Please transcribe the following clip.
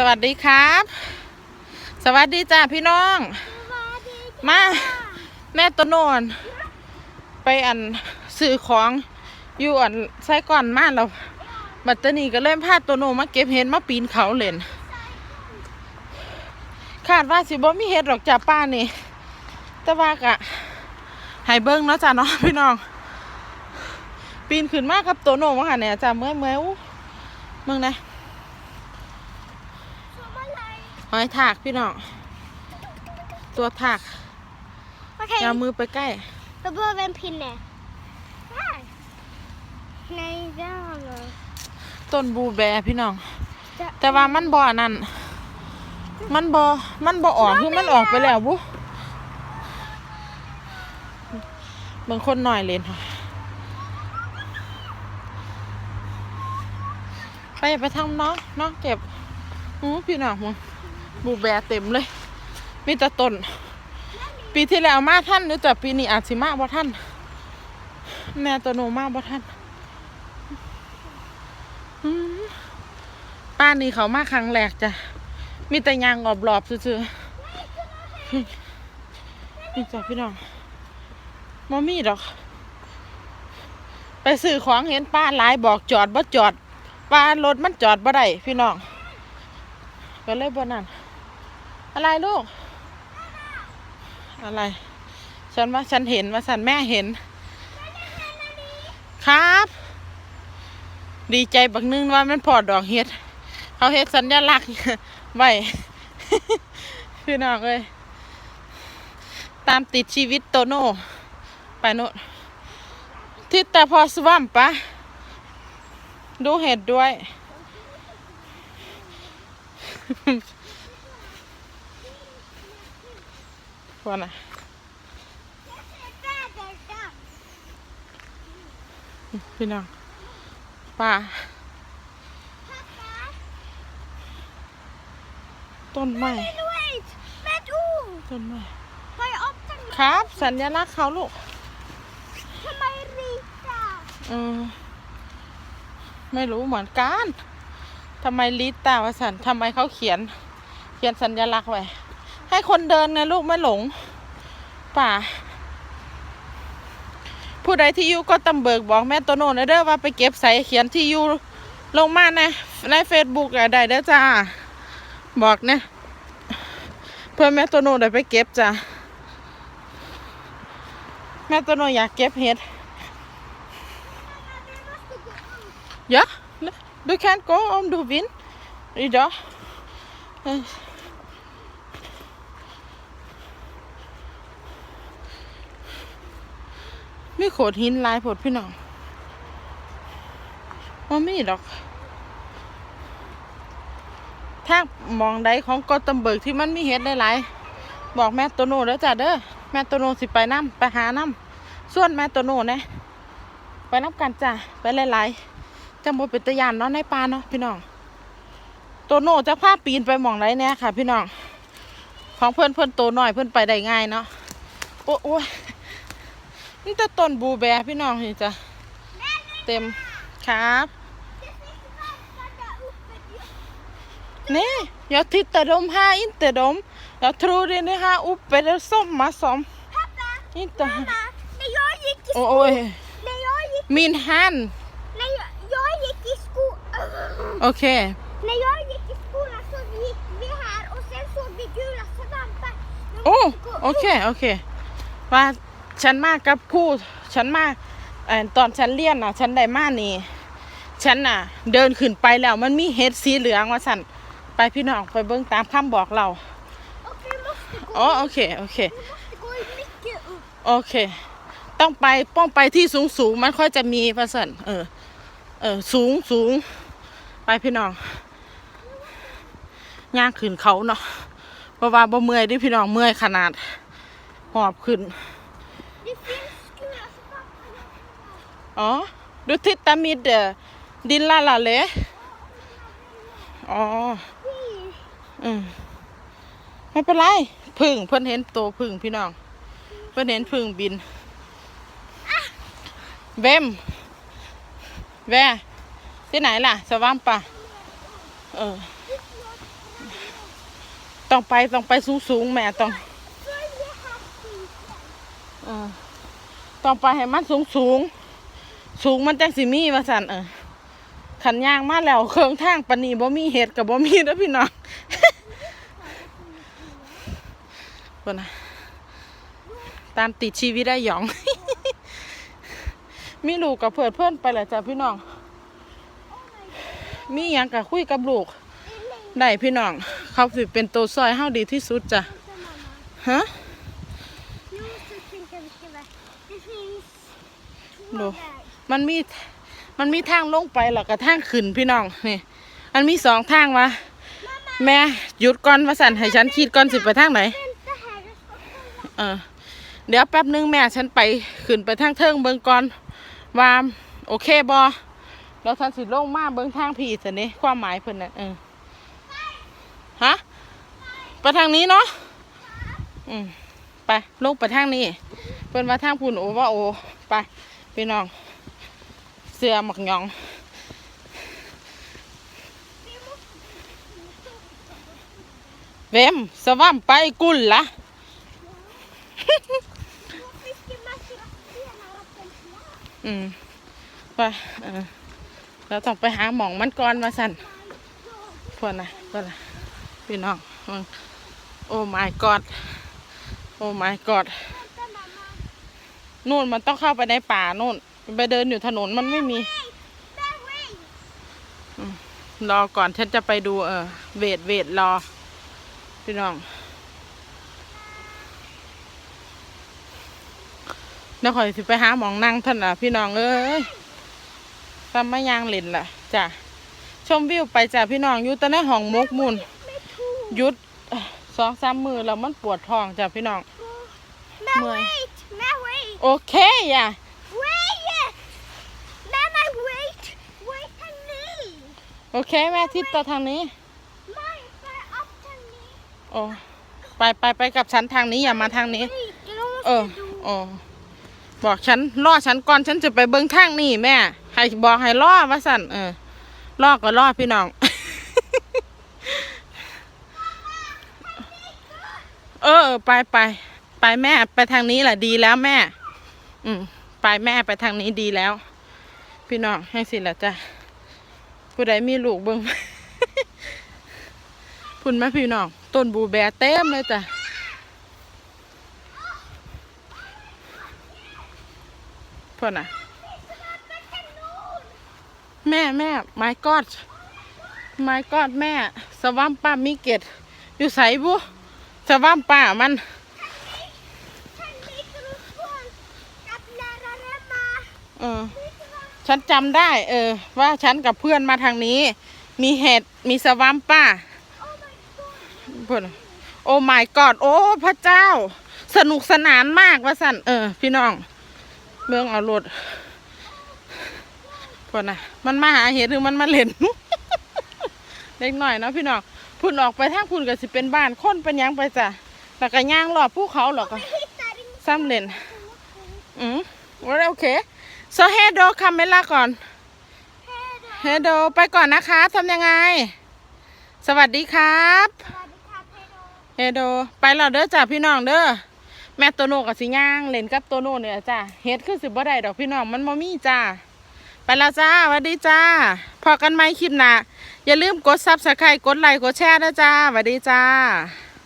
สวัสดีครับ สวัสดีจ้าพี่น้อง มาแม่ตวโนนไปอันซื้อของอยู่อันใส่ก่อนมาแล้วบัตตานีก็เริ่มพาตัวโนมาเก็บเห็ดมาปีนเขาเล่นคาดว่าสิบ่มีเห็ดหรอกจ้าป้านี่แต่ว่ากะให้เบิ้งเนาะจ้าเนาะพี่น้อง ปีนขึ้นมากับตัวโนว่าค่ะเนี่ยจ้าเมื่อยเมื่อยอู้เมืองนะ หอยถากพี่น้อง ตัวถาก Okej, อยาเอามือไปใกล้ då behöver vi en pinne. Här. Nej, där. ต้นบูแบพี่น้อง Där. แต่ว่ามันบ่อนั่น มันบ่มันบ่ออกคือมันออกไปแล้วบุบางคนหน่อยเลนค่ะไปไปทางน้องน้องเก็บอู้พี่น้องมึง บูแบเต็มเลย มีแต่ต้น ปีที่แล้วมาท่านหรือแต่ปีนี้อาจสิมาบ่ท่านแม่ตัวโนมาบ่ท่านป้านนี้เขามาครั้งแรกจ้ะ มีแต่ยางอบรอบซื่อๆนี่จ้ะพี่น้องมมีดอก ไปซื้อของเห็นป้าหลายบอกจอดบ่จอดป้ารถมันจอดบ่ได้พี่น้องก็เลยบ่นั่น อะไรลูก อะไร ฉันว่าฉันเห็นว่าสันแม่เห็น ครับ ดีใจบักนึงว่ามันพอดอกเฮ็ด เขาเฮ็ดสัญลักษณ์ไว้พี่น้องเอ้ยตามติดชีวิตโตโน่ไปโน่ทิศแต่พอสวัมปะ ดูเห็ดด้วย ว่าน่ะพี่น้องป่าต้นไม้ Wait, med ord. ต้นไม้ Har jag upptäckt ครับ สัญลักษณ์เขาลูก kan man rita? เออไม่รู้เหมือนกันทำไมลิตาวสันทำไมเขาเขียน เขียนสัญลักษณ์ไว้ ให้คนเดินไงลูกไม่หลง ป่า ผู้ใดที่อยู่ก็ตำเบิกบอกแม่ตโน่นะเด้อว่าไปเก็บใส่เขียนที่อยู่ลงมาในในเฟซบุ๊กอะได้เด้อจ้า บอกนะเพื่อแม่โตโน่ได้ไปเก็บจ้าแม่โตโน่อยากเก็บเห็ด Ja, du kan gå om du vill idag. Eh. มี โขดหินลายผดพี่น้องว่ามีดอก ถ้ามองใดของกอตำเบิกที่มันมีเห็ดหลายๆบอกแม่โตโน่เด้อจ้ะเด้อ แม่โตโน่สิไปน้ำไปหาน้ำส่วนแม่โตโน่นะไปน้ำกันจ้ะไปหลายๆจังบ่เป็นตะยานเนาะในป่าเนาะพี่น้องโตโน่จะพาปีนไปมองไรเนี่ยค่ะ พี่น้อง ของเพื่อนเพื่อนโตหน่อยเพื่อนไปได้ง่ายเนาะอ้โอ้ย นี่แต่ต้นบูแบร์พี่น้องนี่จ้ะเต็มครับ Nej, jag tittar de här, inte de. Jag tror det är det här uppe, det är sommar som. Pappa, Inte här. mamma, när jag gick i Oj, skolan, oj. när jag gick, Min hand. när jag, jag gick i skolan, Okej. när jag gick i skolan så gick vi här och sen såg vi gula svampar. Nu โอ้ måste vi gå โอเคโอเคว่าฉันมากับครูฉันมาเอ่อตอนฉันเรียนน่ะฉันได้มานี่ ฉันน่ะ เดินขึ้นไปแล้วมันมีเห็ดสีเหลืองว่าสั่นไปพี่น้องไปเบิ่งตามคำบอกเรา Och vi måste gå, อ๋อโอเคโอเค vi måste gå mycket upp. โอเค ต้องไปต้องไปที่สูงสูงๆมันค่อยจะมีประสันเออเออสูงสูงไปพี่น้องย่างขึ้นเขาเนาะเพราะว่าบ่เมื่อยเดิพี่น้องเมื่อยขนาดหอบขึ้น อ๋อดูทิตามิดเดอดินลาลาเลอ๋ออืมไม่เป็นไรพึ่งเพิ่นเห็นโตพึ่งพี่น้อง เพิ่นเห็นพึ่งบินเบมแวที่ไหนล่ะ สว่ามปะเออ ต้องไปต้องไปสูงสูงๆแม่ต้องเออต้องไปให้มันสูงสูงๆ สูงมันจังสิมีว่าสันเออขันย่างมาแล้วเครื่องทางปานนีบ่มีเห็ดกับบ่มีแล้วพี่น้องคนนะตามติดชีวิตได้หยอง มีลูกกับเพื่อนเพื่อนไปแหละจ้ะพี่น้อง มีหยังกับคุยกับลูก ได้พี่น้อง เขาสิเป็นตัวซอยเฮาดีที่สุดจ้ะ Vänta mamma. ฮะ Nu måste jag tänka vilken väg. Det finns två Då. vägar. มันมีมันมีทางลงไปแล้วก็ทางขึ้นพี่น้องนี่มันมีสองทางวะแม่หยุดก่อนมาสั่นให้ฉันคิดก่อนสิไปทางไหน Vänta här, jag ska kolla. เออเดี๋ยวแป๊บนึงแม่ฉันไปขึ้นไปทางเทิงเบิงก่อนว่าโอเคบอแล้วฉันสิลงมาเบิงทางผีสินี่ความหมายเพิ่นน่ะเออฮะไปทางนี้เนาะอืมไปลงไปทางนี้เพิ่นว่าทางพุ่นโอว่าโอไปพี่น้อง เสื้อหมักหยอง เวมสว่ำไปกุลละ Vilken massa stenar och en plats. อืมไปเออเราต้องไปหาหมองมันก่อนมาสั่นพวกน่ะพวกน่ะพี่น้องมึงโอ้ my god โอ้ my god Vänta mamma. นู่นมันต้องเข้าไปในป่านู่น ไปเดินอยู่ถนนมันไม่มี That way. รอก่อนฉันจะไปดูเออเวทเวทรอ พี่น้องเดี๋ยวคอยสิไปหาหมองนั่งท่านล่ะ พี่น้องเอ้ยทำไม่ยางเล่นล่ะจ้ะชมวิวไปจ้ะพี่น้องอยู่แต่ในห้องมกมุน Med ton. หยุดเอ่อสองสามมือแล้วมันปวดท้องจ้ะพี่น้อง Men Mười. wait. Men wait. โอเคอย่ะ โอเคแม่ทิศต่อทางนี้ Maj, bara upp till me. โอ้ไปไปไปกับฉันทางนี้อย่ามาทางนี้ Wait, då เออ måste du. โอ้บอกฉันล่อฉันก่อนฉันจะไปเบิ้งทางนี่แม่ให้บอกให้ล่อว่าสั่นเออล่อก็ล่อพี่น้อง เออเออไปไปไปแม่ไปทางนี้แหละดีแล้วแม่ อืมไปแม่ไปทางนี้ดีแล้ว พี่น้องให้สิละจ้ะ ผู้ใดมีลูกเบิ้งพุ่นแม่พี่น้องต้นบูแบเต็มเลยจ้ะพ่อน่ะ แม่แม่ my god my god แม่ สวัมป้ามีเกตอยู่ใสบุสวัมป้ามัน ฉันจำได้ เออ ว่าฉันกับเพื่อนมาทางนี้ มีเห็ดมีสวัมป้าเพื่อนโอ้ my god โอ้ พระเจ้า สนุกสนานมากว่าสันเออ พี่น้องเมืองเอารถเพื่อนะมันมาหาเห็ดหรือมันมาเล่นเล็กหน่อยเนาะพี่น้องพุ่นออกไปทางพุ่นก็สิเป็นบ้านคนเป็นยังไปจ้ะแล้วก็ย่างรอบภูเขาหรอกก็ซ้ำเล่นอืมว่าโอเค so head do คาเมล่าก่อน Hej då. head do ไปก่อนนะคะทำยังไง สวัสดีครับ Hej då. head do ไปแล้วเด้อจ้ะพี่น้องเด้อแม่โตโนกับสิย่างเล่นกับโตโนเนี่ยจ้ะเฮ็ดคือสิบ่ได้ดอกพี่น้องมันบ่มีจ้าไปแล้วจ้าสวัสดีจ้า พอกันไหมคลิปหน้าอย่าลืมกดซับสไครต์กดไลค์กดแชร์นะจ้าสวัสดีจ้า